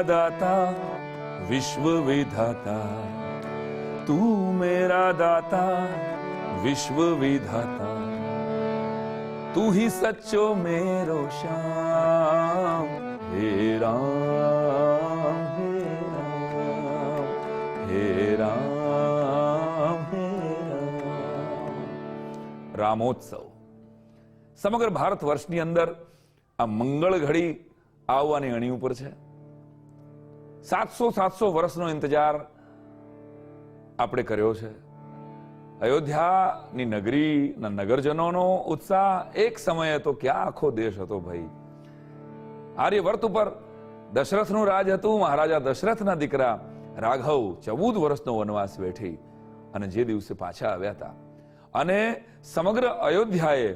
तू मेरा दाता विश्व विधाता तू मेरा दाता विश्व विधाता तू ही सच्चो मेरो श्याम हे राम हे राम हे राम हे राम રામોત્સવ સમગ્ર ભારત વર્ષની અંદર આ મંગળ ઘડી આવવાની અણી ઉપર છે સાતસો સાતસો વર્ષનો ઇંતજાર આપણે કર્યો છે. અયોધ્યાની નગરીના નગરજનોનો ઉત્સાહ એક સમયે તો ક્યાં આખો દેશ હતો ભાઈ? આર્યવર્ત ઉપર દશરથનું રાજ હતું, મહારાજા દશરથના દીકરા રાઘવ ચૌદ વર્ષનો વનવાસ વેઠી અને જે દિવસે પાછા આવ્યા હતા. અને સમગ્ર અયોધ્યાએ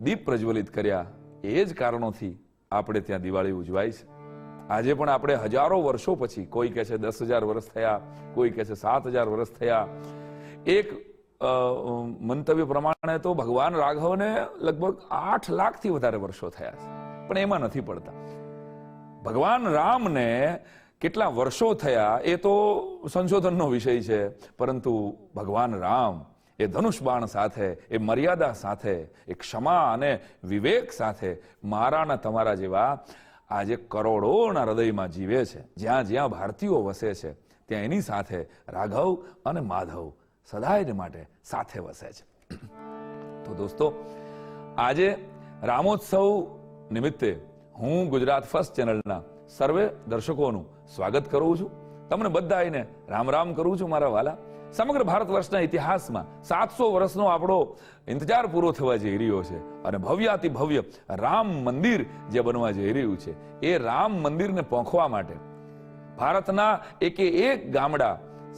દીપ પ્રજ્વલિત કર્યા. એ જ કારણોથી આપણે ત્યાં દિવાળી ઉજવાય છે. આજે પણ આપણે હજારો વર્ષો પછી, કોઈ કહે છે દસ હજાર વર્ષ થયા, કોઈ કહે છે સાત હજાર વર્ષ થયા, એક મંતવ્ય પ્રમાણે તો ભગવાન રાઘવને લગભગ આઠ લાખથી વધારે વર્ષો થયા છે. પણ એમાં નથી પડતા. ભગવાન રામને કેટલા વર્ષો થયા એ તો સંશોધનનો વિષય છે, પરંતુ ભગવાન રામ એ ધનુષ બાણ સાથે, એ મર્યાદા સાથે, એ ક્ષમા અને વિવેક સાથે મારાના તમારા જેવા આજે કરોડોના હૃદયમાં જીવે છે. જ્યાં જ્યાં ભારતીયો વસે છે, ત્યાં એની સાથે રાઘવ અને માધવ સદાયને માટે સાથે વસે છે. તો દોસ્તો, આજે રામોત્સવ નિમિત્તે હું ગુજરાત ફર્સ્ટ ચેનલના સર્વે દર્શકોનું સ્વાગત કરું છું. તમને બધાને રામ રામ કરું છું, મારા વાલા. સમગ્ર ભારત વર્ષના ઇતિહાસમાં સાતસો વર્ષનો આપણો ઇંતજાર પૂરો થવા જઈ રહ્યો છે અને ભવ્યાતિ ભવ્ય રામ મંદિર જે બનવા જઈ રહ્યું છે, એ રામ મંદિરને પહોંચવા માટે ભારતના એકે એક ગામડા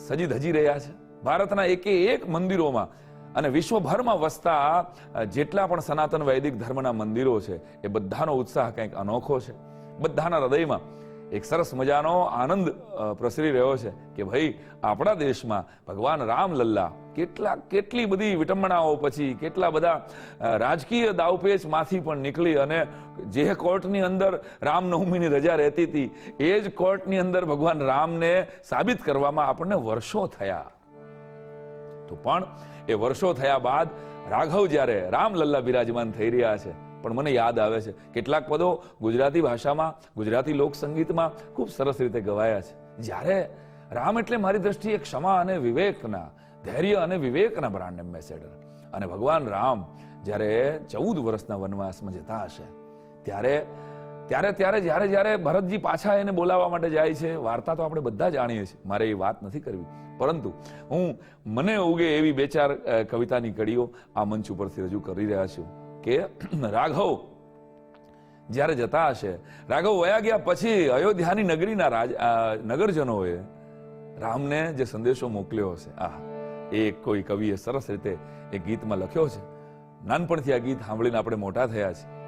સજી ધજી રહ્યા છે. ભારતના એકે એક મંદિરોમાં અને વિશ્વભરમાં વસતા જેટલા પણ સનાતન વૈદિક ધર્મના મંદિરો છે, એ બધાનો ઉત્સાહ કંઈક અનોખો છે. બધાના હૃદયમાં એક સરસ મજાનો આનંદ પ્રસરી રહ્યો છે કે ભાઈ આપણા દેશમાં ભગવાન રામ લલ્લા કેટલા, કેટલી બધી વિટંબણાઓ પછી કેટલા બધા રાજકીય દાવપેચમાંથી પણ નીકળી અને જે કોર્ટની અંદર રામનવમીની રજા રહેતી હતી, એ જ કોર્ટની અંદર ભગવાન રામને સાબિત કરવામાં આપણને વર્ષો થયા. તો પણ એ વર્ષો થયા બાદ રાઘવ જ્યારે રામલલ્લા બિરાજમાન થઈ રહ્યા છે પણ મને યાદ આવે છે. કેટલાક પદો ગુજરાતી ભાષામાં, ગુજરાતી લોક સંગીતમાં ખૂબ સરસ રીતે ગવાયા છે. જ્યારે રામ એટલે મારી દ્રષ્ટિએ ક્ષમા અને વિવેકના, ધૈર્ય અને વિવેકના બ્રાન્ડ એમ્બેસેડર અને ભગવાન રામ જ્યારે ચૌદ વર્ષના વનવાસમાં જતા હશે, ત્યારે ત્યારે ત્યારે, જ્યારે જ્યારે ભરતજી પાછા એને બોલાવવા માટે જાય છે, વાર્તા તો આપણે બધા જાણીએ છીએ. મારે એ વાત નથી કરવી. પરંતુ હું, મને ઉગે એવી બે ચાર કવિતાની કડીઓ આ મંચ ઉપરથી રજૂ કરી રહ્યા છું. કે રાઘવ જ્યારે જતા હશે, રાઘવ વયા ગયા પછી અયોધ્યાની નગરીના રાજ નગરજનોએ રામને જે સંદેશો મોકલ્યો હશે આ એ કોઈ કવિએ સરસ રીતે એ ગીતમાં લખ્યો છે. નાનપણથી આ ગીત સાંભળીને આપણે મોટા થયા છે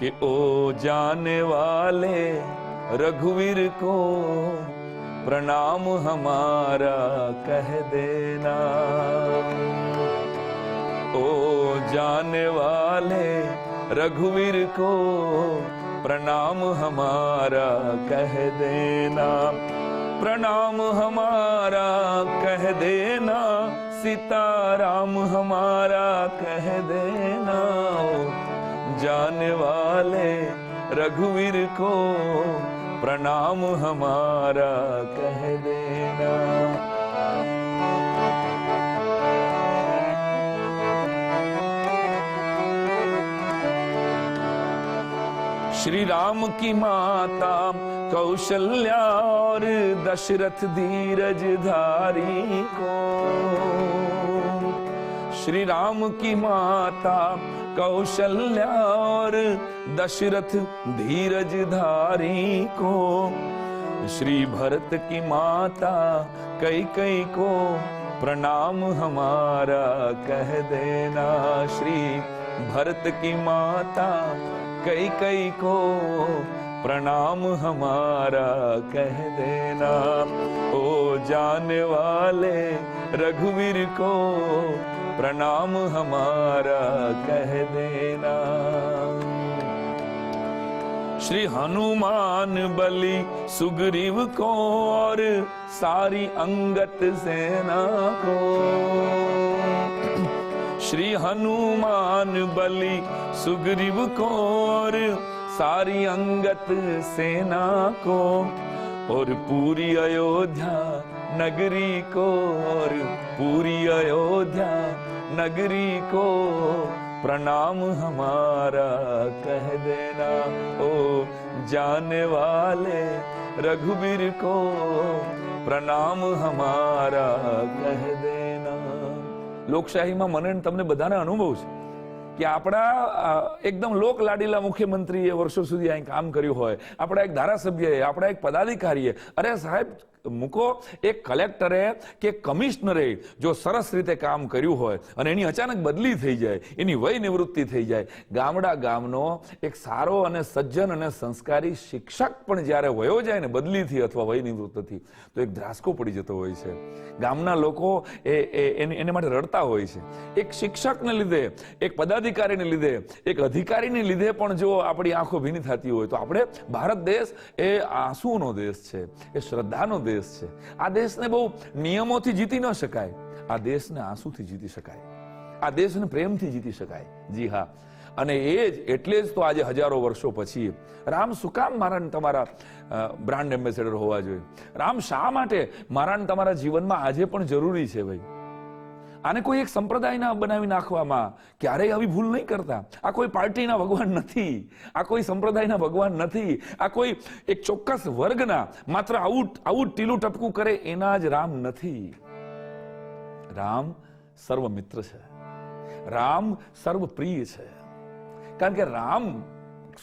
કે ઓ જાને વાલે રઘુવીર કો, પ્રણામ હમારા, કહે દેના. ओ जाने वाले रघुवीर को प्रणाम हमारा कह देना प्रणाम हमारा कह देना सीताराम हमारा कह देना ओ जाने वाले रघुवीर को प्रणाम हमारा कह देना श्री राम की माता कौशल्या और दशरथ धीरज धारी को श्री राम की माता कौशल्या और दशरथ धीरज धारी को श्री भरत की माता कई कई को प्रणाम हमारा कह देना श्री भरत की माता कई कई को प्रणाम हमारा कह देना ओ जाने वाले रघुवीर को प्रणाम हमारा कह देना श्री हनुमान बलि सुग्रीव को और सारी अंगत सेना को श्री हनुमान बलि सुग्रीव को और सारी अंगत सेना को और पूरी अयोध्या नगरी को और पूरी अयोध्या नगरी को प्रणाम हमारा कह देना ओ जाने वाले रघुवीर को प्रणाम हमारा कह देना લોકશાહીમાં મને તમને બધાને અનુભવ છે કે આપણા એકદમ લોક લાડીલા મુખ્યમંત્રીએ વર્ષો સુધી અહીં કામ કર્યું હોય. આપણા એક ધારાસભ્યએ, આપણા એક પદાધિકારીએ. અરે સાહેબ મૂકો. એ કલેક્ટરે કે કમિશનરે જો સરસ રીતે કામ કર્યું હોય અને એની અચાનક બદલી થઈ જાય, એની વય નિવૃત્તિ થઈ જાય, ગામડા ગામનો એક સારો અને સજ્જન અને સંસ્કારી શિક્ષક પણ જ્યારે વયો જાય ને બદલીથી અથવા વય નિવૃત્તથી, તો એક ધ્રાસકો પડી જતો હોય છે. ગામના લોકો એ એને માટે રડતા હોય છે. એક શિક્ષકને લીધે, એક પદાધિકારીને લીધે, એક અધિકારીને લીધે પણ જો આપણી આંખો ભીની થતી હોય, તો આપણે ભારત દેશ એ આંસુનો દેશ છે, એ શ્રદ્ધાનો દેશ છે. આ દેશને બહુ નિયમોથી જીતી ન શકાય. આ દેશને આંસુથી જીતી શકાય. આ દેશને પ્રેમથી જીતી શકાય. જી હા. અને એ જ, એટલે જ તો આજે હજારો વર્ષો પછી રામ શું કામ મારા તમારા બ્રાન્ડ એમ્બેસેડર હોવા જોઈએ? રામ શા માટે મારા તમારા જીવનમાં આજે પણ જરૂરી છે ભાઈ? આને કોઈ એક સંપ્રદાયના બનાવી નાખવામાં ક્યારેય આવી ભૂલ નહીં કરતા. આ કોઈ પાર્ટીના ભગવાન નથી. આ કોઈ સંપ્રદાયના ભગવાન નથી. આ કોઈ એક ચોક્કસ વર્ગના માત્ર આવું આવું ટીલું ટપકું કરે એના જ રામ નથી. રામ સર્વ મિત્ર છે. રામ સર્વ પ્રિય છે. કારણ કે રામ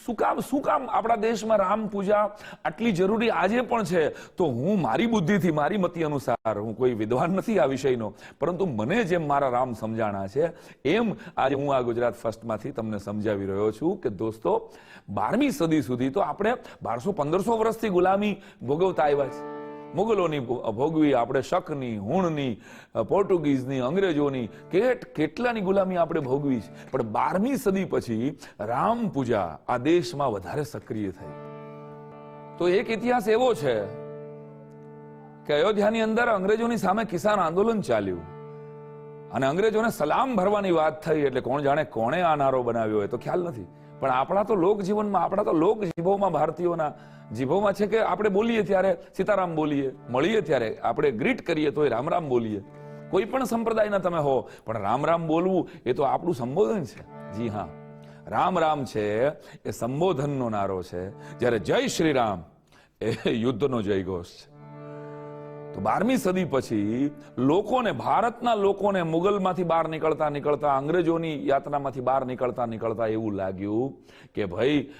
શું કામ શું કામ આપણા દેશમાં રામ પૂજા આટલી જરૂરી આજે પણ છે? તો હું મારી બુદ્ધિથી, મારી મતિ અનુસાર હું કોઈ વિદ્વાન નથી આ વિષયનો. પરંતુ મને જેમ મારા રામ સમજાણા છે, એમ આજે હું આ ગુજરાત ફર્સ્ટમાંથી તમને સમજાવી રહ્યો છું કે દોસ્તો, બારમી સદી સુધી તો આપણે બારસો પંદરસો વર્ષથી ગુલામી ભોગવતા આવ્યા છે મુગલોની ભોગવી આપણે શકની હુણની પોર્ટુગીઝની, અંગ્રેજોની કેટ, કેટલાની ગુલામી આપણે ભોગવી છે? પણ બારમી સદી પછી રામ પૂજા આ દેશમાં વધારે સક્રિય થઈ. તો એક ઇતિહાસ એવો છે કે અયોધ્યાની અંદર અંગ્રેજોની સામે કિસાન આંદોલન ચાલ્યું. અને અંગ્રેજોને સલામ ભરવાની વાત થઈ એટલે કોણ જાણે કોણે આ નારો બનાવ્યો હોય તો ખ્યાલ નથી. પણ આપણા તો લોક જીવનમાં આપણા તો લોક જીવોમાં ભારતીયોના જીભોમાં છે કે આપણે બોલીએ ત્યારે સીતારામ બોલીએ, મળીએ ત્યારે આપણે ગ્રીટ કરીએ તો રામ રામ બોલીએ. કોઈ પણ સંપ્રદાયના તમે હો, પણ રામ રામ બોલવું એ તો આપણું સંબોધન છે. જી હા. રામ રામ છે એ સંબોધનનો નારો છે. જ્યારે જય શ્રી રામ એ યુદ્ધનો જય ઘોષ છે. બારમી સદી પછી લોકોને, ભારતના લોકોને મુગલમાંથી બહાર નીકળતા નીકળતા, અંગ્રેજોની યાતનામાંથી બહાર નીકળતા નીકળતા એવું લાગ્યું કે ભાઈ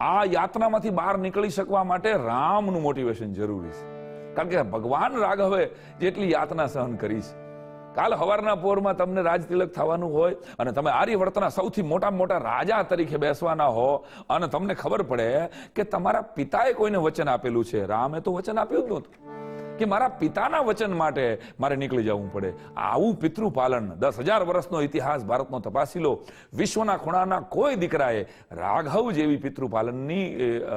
આ યાતનામાંથી બહાર નીકળી શકવા માટે રામનું મોટિવેશન જરૂરી છે. કારણ કે ભગવાન રાઘવે જેટલી યાતના સહન કરી છે. કાલ હવારના પોરમાં તમને રાજ તિલક થવાનું હોય અને તમે આર્યવર્તના સૌથી મોટા મોટા રાજા તરીકે બેસવાના હો અને તમને ખબર પડે કે તમારા પિતાએ કોઈને વચન આપેલું છે. રામે તો વચન આપ્યું જ નહોતું. કે મારા પિતાના વચન માટે મારે નીકળી જવું પડે. આવું પિતૃપાલન દસ હજાર વર્ષનો ઇતિહાસ ભારતનો તપાસી લો. વિશ્વના ખૂણાના કોઈ દીકરાએ રાઘવ જેવી પિતૃ પાલનની એ, અ,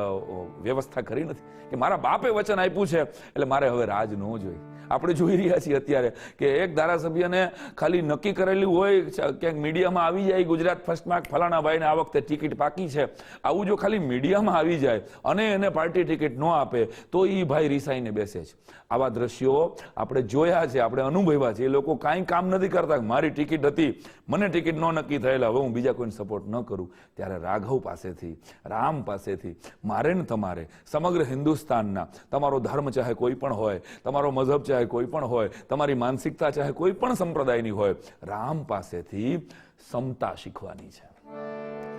વ્યવસ્થા કરી નથી. કે મારા બાપે વચન આપ્યું છે એટલે મારે હવે રાજ ન જોઈએ. આપણે જોઈ રહ્યા છીએ અત્યારે કે એક ધારાસભ્યને ખાલી નક્કી કરેલું હોય, ક્યાંક મીડિયામાં આવી જાય, ગુજરાત ફર્સ્ટમાં ફલાણા ભાઈને આ વખતે ટિકિટ પાકી છે. આવું જો ખાલી મીડિયામાં આવી જાય અને એને પાર્ટી ટિકિટ ન આપે, તો એ ભાઈ રિસાઈને બેસે છે. આવા દ્રશ્યો આપણે જોયા છે, આપણે અનુભવ્યા છે. એ લોકો કાંઈ કામ નથી કરતા. મારી ટિકિટ હતી, મને ટિકિટ ન નક્કી થયેલા. હવે હું બીજા કોઈને સપોર્ટ ન કરું. ત્યારે રાઘવ પાસેથી, રામ પાસેથી, મારે ને તમારે, સમગ્ર હિન્દુસ્તાનના, તમારો ધર્મ ચાહે કોઈ પણ હોય, તમારો મઝહબ ચાહે કોઈ પણ હોય, તમારી માનસિકતા ચાહે કોઈ પણ સંપ્રદાયની હોય, રામ પાસેથી સમતા શીખવાની છે.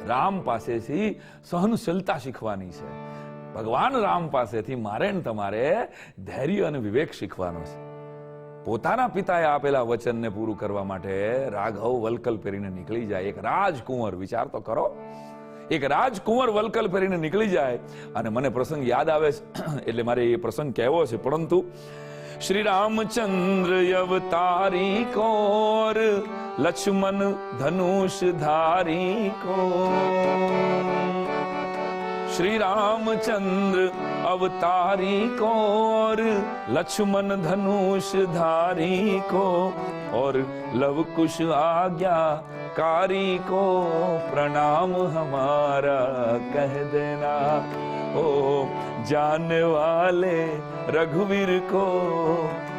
રામ પાસેથી સહનશીલતા શીખવાની છે. ભગવાન રામ પાસેથી મારે ને તમારે ધૈર્ય અને વિવેક શીખવાનો છે. પોતાના પિતાએ આપેલા વચનને પૂરું કરવા માટે રાઘવ વલકલ પહેરીને નીકળી જાય. એક રાજકુંવર, વિચાર તો કરો. એક રાજકુંવર વલકલ પહેરીને નીકળી જાય અને મને પ્રસંગ યાદ આવે છે. એટલે મારે એ પ્રસંગ કહેવો છે. પરંતુ શ્રી રામચંદ્ર અવતારી કોર લક્ષ્મણ ધનુષ ધારી કો श्री रामचंद्र अवतारी को और लक्ष्मण धनुष धारी को और लव कुश आज्ञा कारी को प्रणाम हमारा कह देना ओ जानने वाले रघुवीर को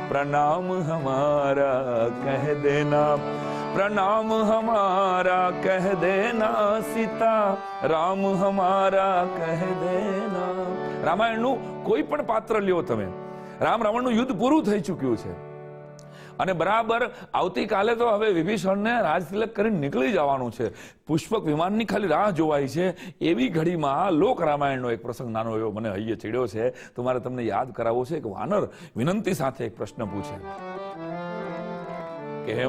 प्रणाम हमारा कह देना प्रणाम हमारा कह देना સીતા રામ હમારા કહ દેના રામાયણનું કોઈ પણ પાત્ર લ્યો તમે રામ રાવણનું યુદ્ધ પૂરું થઈ ચૂક્યું છે અને બરાબર આવતીકાલે તો હવે વિભીષણને રાજતિલક કરીને નીકળી જવાનું છે. પુષ્પક વિમાનની ખાલી રાહ જોવાય છે. એવી ઘડીમાં લોક રામાયણનો એક પ્રસંગ નાનો એવો મને હૈયે ચડ્યો છે. તો મારે તમને યાદ કરાવવો છે. કે વાનર વિનંતી સાથે એક પ્રશ્ન પૂછે. કે હે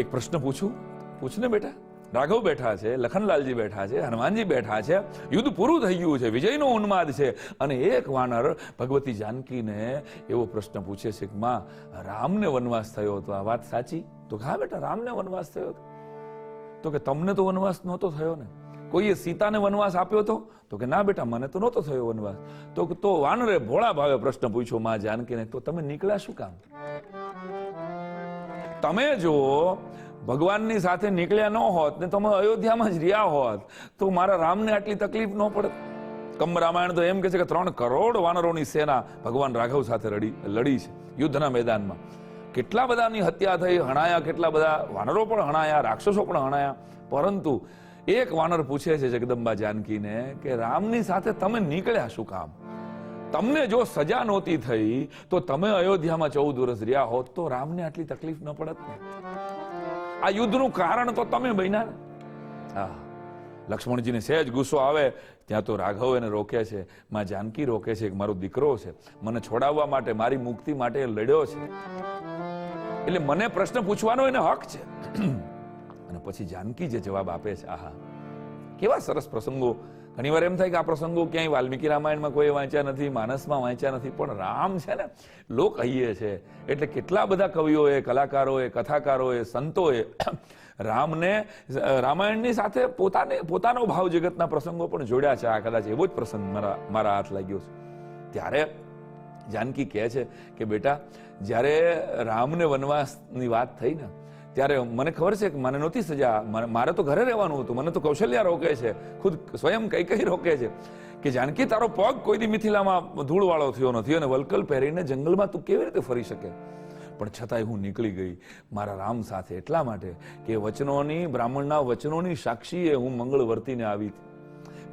એક પ્રશ્ન પૂછું? પૂછને બેટા. રાઘવ બેઠા છે, લખનલાલજી બેઠા છે, હનુમાનજી બેઠા છે, યુદ્ધ પૂરું થઈ ગયું છે, વિજયનો ઉન્માદ છે. અને એક વાનર ભગવતી જાનકીને એવો પ્રશ્ન પૂછે છે કે, માં, રામને વનવાસ થયો હતો? આ વાત સાચી? તો હા બેટા, રામને વનવાસ થયો હતો. તો કે, તમને તો વનવાસ નહોતો થયો ને? કોઈએ સીતાને વનવાસ આપ્યો હતો તો કે, ના બેટા, મને તો નહોતો થયો વનવાસ. તો તો વાનરે ભોળા ભાવે પ્રશ્ન પૂછ્યો, માં જાનકીને. તો તમે નીકળ્યા શું કામ? તમે જો ભગવાનની સાથે નીકળ્યા ન હોત ને તમે અયોધ્યામાં જ રહ્યા હોત, તો મારા રામને આટલી તકલીફ ન પડત. કમ રામાયણ તો એમ કે છે કે ત્રણ કરોડ વાનરોની સેના ભગવાન રાઘવ સાથે રડી, લડી છે યુદ્ધના મેદાનમાં. કેટલા બધાની હત્યા થઈ, હણાયા કેટલા બધા વાનરો પણ હણાયા, રાક્ષસો પણ હણાયા. પરંતુ એક વાનર પૂછે છે જગદંબા જાનકીને કે રામની સાથે તમે નીકળ્યા શું કામ? તમને જો સજા નહોતી થઈ, તો તમે અયોધ્યામાં ચૌદ વર્ષ રહ્યા હોત, તો રામને આટલી તકલીફ ન પડત ને. આ યુદ્ધનું કારણ તો તમે બન્યા હા. લક્ષ્મણજીને સહેજ ગુસ્સો આવે, ત્યાં તો રાઘવ એને રોકે છે. માં જાનકી રોકે છે કે મારો દીકરો છે. મને છોડાવવા માટે, મારી મુક્તિ માટે લડ્યો છે. એટલે મને પ્રશ્ન પૂછવાનો એને હક છે. અને પછી જાનકી જે જવાબ આપે છે, આહા, કેવા સરસ પ્રસંગો ઘણીવાર એમ થાય કે આ પ્રસંગો ક્યાંય વાલ્મીકી રામાયણમાં કોઈ વાંચ્યા નથી, માનસમાં વાંચ્યા નથી, પણ રામ છે ને, લોક હૈયે છે. એટલે કેટલા બધા કવિઓએ, કલાકારોએ, કથાકારોએ, સંતોએ રામને, રામાયણની સાથે પોતાને, પોતાનો ભાવ જગતના પ્રસંગો પણ જોડ્યા છે. આ કદાચ એવો જ પ્રસંગ મારા મારા હાથ લાગ્યો છે. ત્યારે જાનકી કહે છે કે, બેટા, જ્યારે રામને વનવાસની વાત થઈ ને ત્યારે મને ખબર છે કે મને નહોતી સજા. મારે તો ઘરે રહેવાનું હતું. મને તો કૌશલ્યા રોકે છે. ખુદ સ્વયં કઈ કઈ રોકે છે. કે જાનકી, તારો પગ કોઈ દી મિથિલામાં ધૂળવાળો થયો નથી અને વલકલ પહેરીને જંગલમાં તું કેવી રીતે ફરી શકે? પણ છતાંય હું નીકળી ગઈ. મારા રામ સાથે એટલા માટે કે વચનોની, બ્રાહ્મણના વચનોની સાક્ષીએ હું મંગળ વર્તીને આવી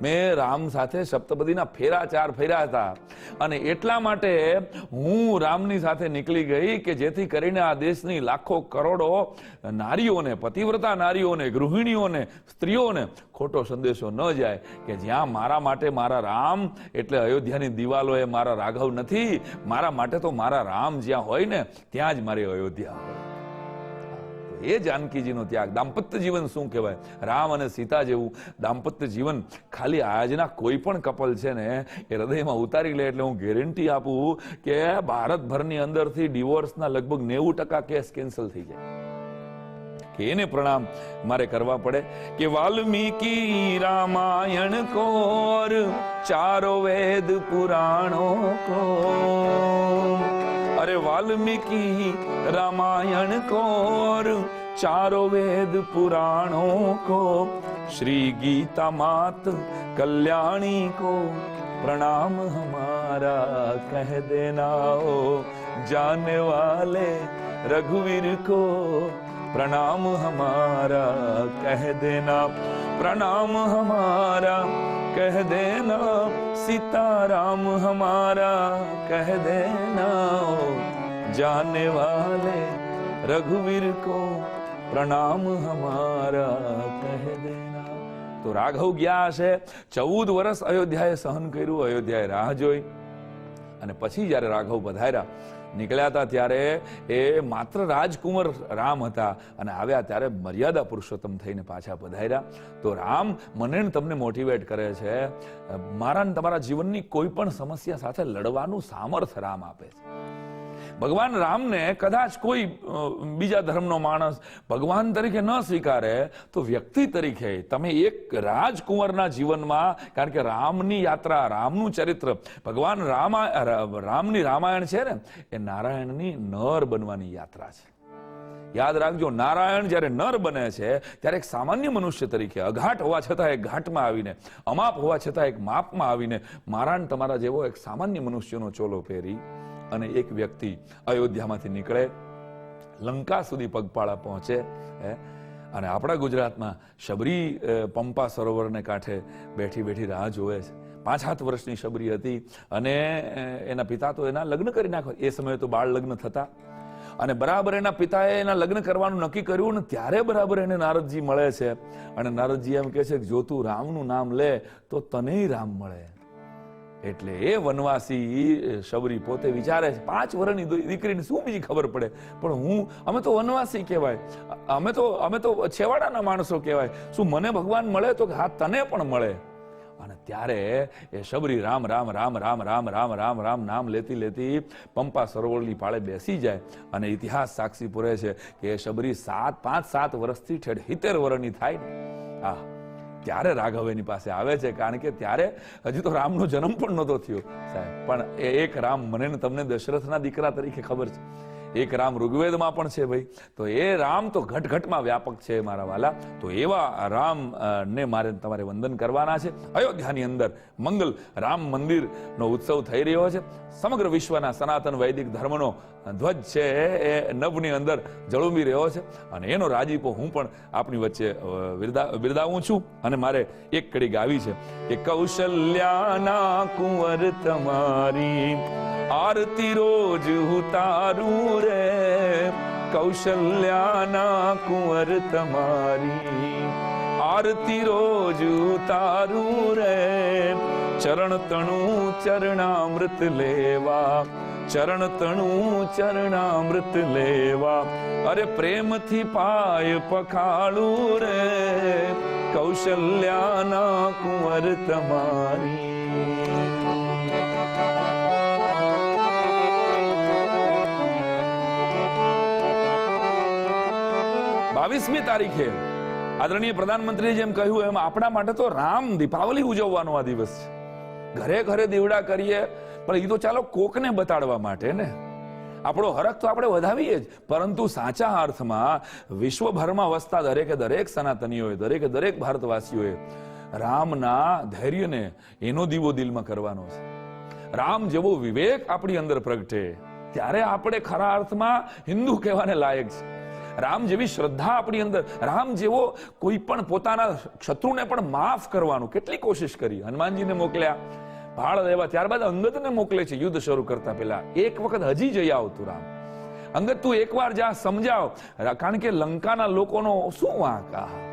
મેં રામ સાથે સપ્તપદીના ફેરા ચાર ફેર્યા હતા. અને એટલા માટે હું રામની સાથે નીકળી ગઈ કે જેથી કરીને આ દેશની લાખો કરોડો નારીઓને, પતિવ્રતા નારીઓને, ગૃહિણીઓને, સ્ત્રીઓને ખોટો સંદેશો ન જાય કે જ્યાં મારા માટે મારા રામ, એટલે અયોધ્યાની દિવાલો એ મારા રાઘવ નથી. મારા માટે તો મારા રામ જ્યાં હોય ને, ત્યાં જ મારી અયોધ્યા. હોય એ જાનકીજીનો ત્યાગ. દાંપત્ય જીવન શું કહેવાય? રામ અને સીતા જેવું દાંપત્ય જીવન ખાલી આજના કોઈ પણ કપલ છે ને, એ હૃદયમાં ઉતારી લે એટલે હું ગેરંટી આપું કે ભારતભરની અંદરથી ડિવોર્સના લગભગ નેવું ટકા કેસ કેન્સલ થઈ જાય. કે એને પ્રણામ મારે કરવા પડે કે વાલ્મીકી રામાયણ કોર, ચારો વેદ પુરાણો अरे वाल्मीकि रामायण को और चारों वेद पुराणों को श्री गीता मात कल्याणी को प्रणाम हमारा कह देना हो जाने वाले रघुवीर को प्रणाम हमारा कह देना प्रणाम हमारा कह देना सीताराम हमारा कह देना ओ जाने वाले रघुवीर को प्रणाम हमारा कह देना તો રાઘવ ગયા હશે ચૌદ વર્ષ અયોધ્યાએ સહન કર્યું અયોધ્યાએ રાહ જોઈ અને પછી જ્યારે રાઘવ પધાર્યા નીકળ્યા હતા ત્યારે એ માત્ર રાજકુંવર રામ હતા અને આવ્યા ત્યારે મર્યાદા પુરુષોત્તમ થઈને પાછા પધાર્યા. તો રામ મને તમને મોટિવેટ કરે છે મારા તમારા જીવનની કોઈ પણ સમસ્યા સાથે લડવાનું સામર્થ્ય રામ આપે છે. ભગવાન રામને કદાચ કોઈ બીજા ધર્મનો માણસ ભગવાન તરીકે ન સ્વીકારે, તો વ્યક્તિ તરીકે તમે એક રાજકુંવરના જીવનમાં, કારણ કે રામની યાત્રા, રામનું ચરિત્ર, ભગવાન રામા રામની રામાયણ છે ને, એ નારાયણની નર બનવાની યાત્રા છે. યાદ રાખજો, નારાયણ જ્યારે નર બને છે, ત્યારે એક સામાન્ય મનુષ્ય તરીકે, અઘાટ હોવા છતાં એક ઘાટમાં આવીને, અમાપ હોવા છતાં એક માપમાં આવીને મારા તમારા જેવો એક સામાન્ય મનુષ્યનો ચોલો પહેરી અને એક વ્યક્તિ અયોધ્યામાંથી નીકળે, લંકા સુધી પગપાળા પહોંચે, હે? અને આપણા ગુજરાતમાં શબરી પંપા સરોવરને કાંઠે બેઠી બેઠી રાહ જોવે છે. પાંચ સાત વર્ષની શબરી હતી અને એના પિતા તો એના લગ્ન કરી નાખો એ સમયે તો બાળ લગ્ન થતા. અને બરાબર એના પિતાએ એના લગ્ન કરવાનું નક્કી કર્યું ને ત્યારે બરાબર એને નારદજી મળે છે. અને નારદજી એમ કહે છે કે, જો તું રામનું નામ લે, તો તનેય રામ મળે. એટલે એ વનવાસી શબરી પોતે વિચારે છે, પાંચ વર્ષની દીકરીને શું બીજી ખબર પડે? પણ હું, અમે તો વનવાસી કહેવાય. અમે તો અમે તો છેવાડાના માણસો કહેવાય. શું મને ભગવાન મળે તો હા, તને પણ મળે? અને ત્યારે એ શબરી રામ રામ રામ રામ રામ રામ રામ રામ નામ લેતી લેતી પંપા સરોવરની પાળે બેસી જાય અને ઇતિહાસ સાક્ષી પૂરે છે કે એ શબરી સાત, પાંચ, સાત વર્ષથી ઠેઠ હિતેર વર્ષની થાય ને. આ ત્યારે રાઘવ એની પાસે આવે છે, કારણ કે ત્યારે હજી તો રામનો જન્મ પણ નહોતો થયો. સાહેબ, પણ એ એક રામ મને તમને દશરથના દીકરા તરીકે ખબર છે. એક રામ ઋગ્વેદમાં પણ છે ભાઈ. તો એ રામ તો ઘટ ઘટમાં વ્યાપક છે મારા વાલા. તો એવા રામ ને મારે તમારે વંદન કરવાના છે. અયોધ્યાની અંદર મંગલ રામ મંદિરનો ઉત્સવ થઈ રહ્યો છે. સમગ્ર વિશ્વના સનાતન વૈદિક ધર્મનો ધ્વજ છે એ નભની અંદર જળુંબી રહ્યો છે. અને એનો રાજીપો હું પણ આપણી વચ્ચે બિરદાવું છું. અને મારે એક કડી ગાવી છે કે કૌશલ્યાના કુંવર તમારી આરતી રોજ ઉતારું રે કૌશલ્યાના કુંવર તમારી. આરતી રોજ ઉતારું રે ચરણ તણું ચરણામૃત લેવા ચરણ તણું ચરણામૃત લેવા. અરે પ્રેમથી પાય પખાળું રે કૌશલ્યાના કુંવર તમારી. બાવીસમી તારીખે આદરણીય પ્રધાનમંત્રીએ જેમ કહ્યું એમ આપણા માટે તો રામ દીપાવલી ઉજવવાનો આ દિવસ છે. ઘરે ઘરે દીવડા કરીએ, પણ એ તો ચાલો કોકને બતાડવા માટે ને. આપણો હરખ તો આપણે વધાવીએ જ, પરંતુ સાચા અર્થમાં વિશ્વભરમાં વસતા દરેકે દરેક સનાતનીઓએ, દરેકે દરેક ભારતવાસીઓએ રામના ધૈર્યને એનો દીવો દિલમાં કરવાનો છે. રામ જેવો વિવેક આપણી અંદર પ્રગટે, ત્યારે આપણે ખરા અર્થમાં હિન્દુ કહેવાને લાયક છે. રામ જેવી શ્રદ્ધા આપણી અંદર. રામ જેવો કોઈ પણ પોતાના શત્રુને પણ માફ કરવાનું કેટલી કોશિશ કરી. હનુમાનજીને મોકલ્યા. ભાળ દેવા ત્યારબાદ અંગતને મોકલે છે, યુદ્ધ શરૂ કરતા પહેલા. એક વખત હજી જઈ આવતું રામ. અંગત તું એકવાર જા, સમજાવ. કારણ કે લંકાના લોકોનો શું વાંક આહા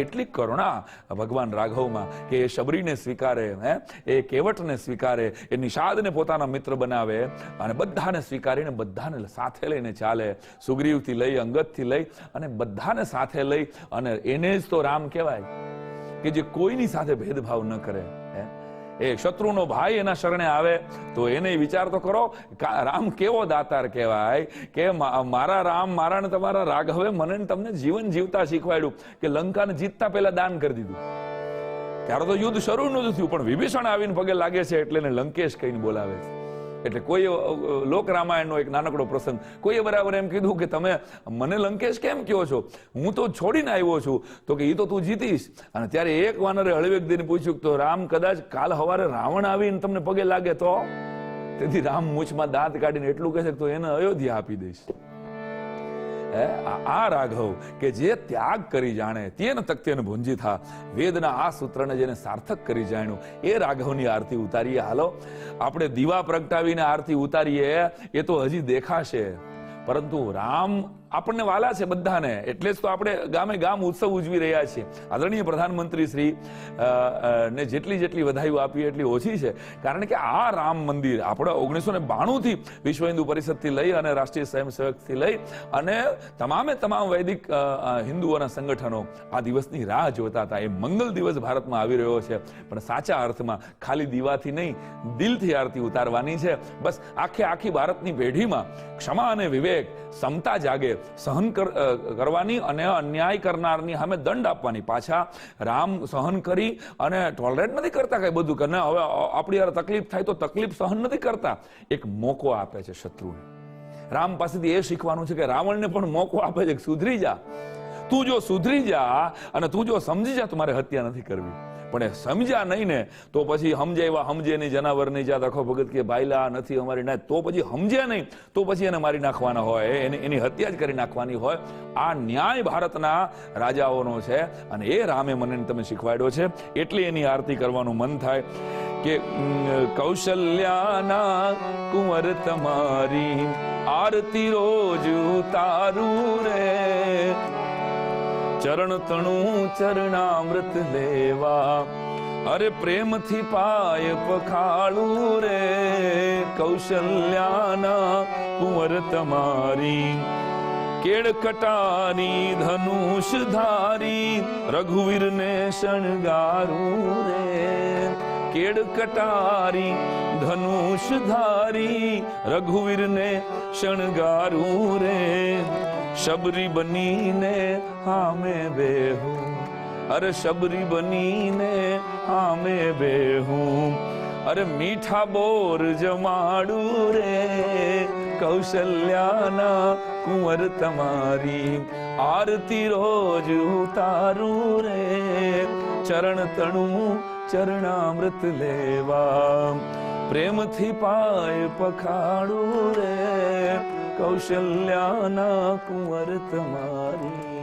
એટલી કરુણા ભગવાન રાઘવમાં કે એ શબરીને સ્વીકારે, હે? એ કેવટને સ્વીકારે, એ નિષાદને પોતાના મિત્ર બનાવે અને બધાને સ્વીકારીને બધાને સાથે લઈને ચાલે, સુગ્રીવથી લઈ અંગતથી લઈ અને બધાને સાથે લઈ અને એને જ તો રામ કહેવાય કે જે કોઈની સાથે ભેદભાવ ન કરે. એ શત્રુનો ભાઈ એના શરણે આવે, તો એને વિચાર તો કરો રામ કેવો દાતાર કહેવાય કે મારા રામ મારા ને તમારા રાઘવે મને તમને જીવન જીવતા શીખવાડ્યું કે લંકાને જીતતા પહેલા દાન કરી દીધું. ત્યારે તો યુદ્ધ શરૂ નતું થયું, પણ વિભીષણ આવીને પગે લાગે છે એટલે એને લંકેશ કહીને બોલાવે છે. એટલે કોઈ લોક રામાયણનો એક નાનકડો પ્રસંગ. કોઈએ બરાબર એમ કીધું કે, તમે, મને લંકેશ કેમ કહો છો? હું તો છોડીને આવ્યો છું. તો કે એ તો તું જીતીશ. અને ત્યારે એક વાનરે હળવેક દીને પૂછ્યું તો રામ કદાચ કાલ હવારે રાવણ આવીને તમને પગે લાગે તો? તેથી રામ મૂછમાં દાંત કાઢીને એટલું કહે છે તો એને અયોધ્યા આપી દઈશ? આ રાઘવ કે જે ત્યાગ કરી જાણે, તેન તક્તેન ભુંજી થા. વેદના આ સૂત્રને જેને સાર્થક કરી જાણ્યું, એ રાઘવની આરતી ઉતારીએ. હાલો, આપણે દીવા પ્રગટાવીને આરતી ઉતારીએ, એ તો હજી દેખાશે. પરંતુ રામ આપણને વાલા છે બધાને. એટલે જ તો આપણે ગામે ગામ ઉત્સવ ઉજવી રહ્યા છીએ. આદરણીય પ્રધાનમંત્રી શ્રી ને જેટલી જેટલી વધાઈઓ આપી એટલી ઓછી છે. કારણ કે આ રામ મંદિર આપણે ઓગણીસો ને બાણુંથી વિશ્વ હિન્દુ પરિષદથી લઈ અને રાષ્ટ્રીય સ્વયંસેવકથી લઈ અને તમામે તમામ વૈદિક હિન્દુઓના સંગઠનો આ દિવસની રાહ જોતા હતા. એ મંગલ દિવસ ભારતમાં આવી રહ્યો છે. પણ સાચા અર્થમાં ખાલી દીવાથી નહીં, દિલથી આરતી ઉતારવાની છે. બસ આખે આખી ભારતની પેઢીમાં ક્ષમા અને વિવેક, સમતા જાગે. સહન કરવાની અને અન્યાય કરનારની સામે દંડ આપવાની. પાછા રામ સહન કરી અને ટોલરેટ નથી કરતા કઈ બધું, કે હવે આપણી યાર તકલીફ થાય તો તકલીફ સહન નથી કરતા. એક મોકો આપે છે શત્રુને. રામ પાસેથી એ શીખવાનું છે કે રાવણને પણ મોકો આપે છે સુધરી જા. તું જો સુધરી જા અને તું જો સમજી જા, તો મારે હત્યા નથી કરવી. પણ એ સમજ્યા નહીં ને, તો પછી સમજે એવા સમજે નહીં જનાવર નહીં જાત આખો ભગત કે ભાઈલા નથી અમારી ના, તો પછી સમજ્યા નહીં, તો પછી એને મારી નાખવાના હોય, એની એની હત્યા જ કરી નાખવાની હોય. આ ન્યાય ભારતના રાજાઓનો છે અને એ રામે મને તમે શીખવાડ્યો છે. એટલે એની આરતી કરવાનું મન થાય કે કૌશલ્યાના કુંવર તમારી આરતી રોજ તારું રે ચરણ તણું ચરણામૃત લેવા. અરે પ્રેમથી પાય પખાળું રે, કૌશલ્યાના કુંવર તમારી. કેળ કટારી ધનુષ ધારી, રઘુવીરને શણગારું રે. કેડ કટારી, ધનુષ ધારી રઘુવીરને શણગારું રે. શબરી બનીને હામે બેહું, અરે શબરી બનીને હામે બેહું. અરે મીઠા બોર જમાડું રે, કૌશલ્યાના કુંવર તમારી. આરતી રોજ ઉતારું રે, ચરણ તણું ચરણામૃત લેવા પ્રેમથી પાય પખાડું રે. કૌશલ્યાના કુંવર તમારી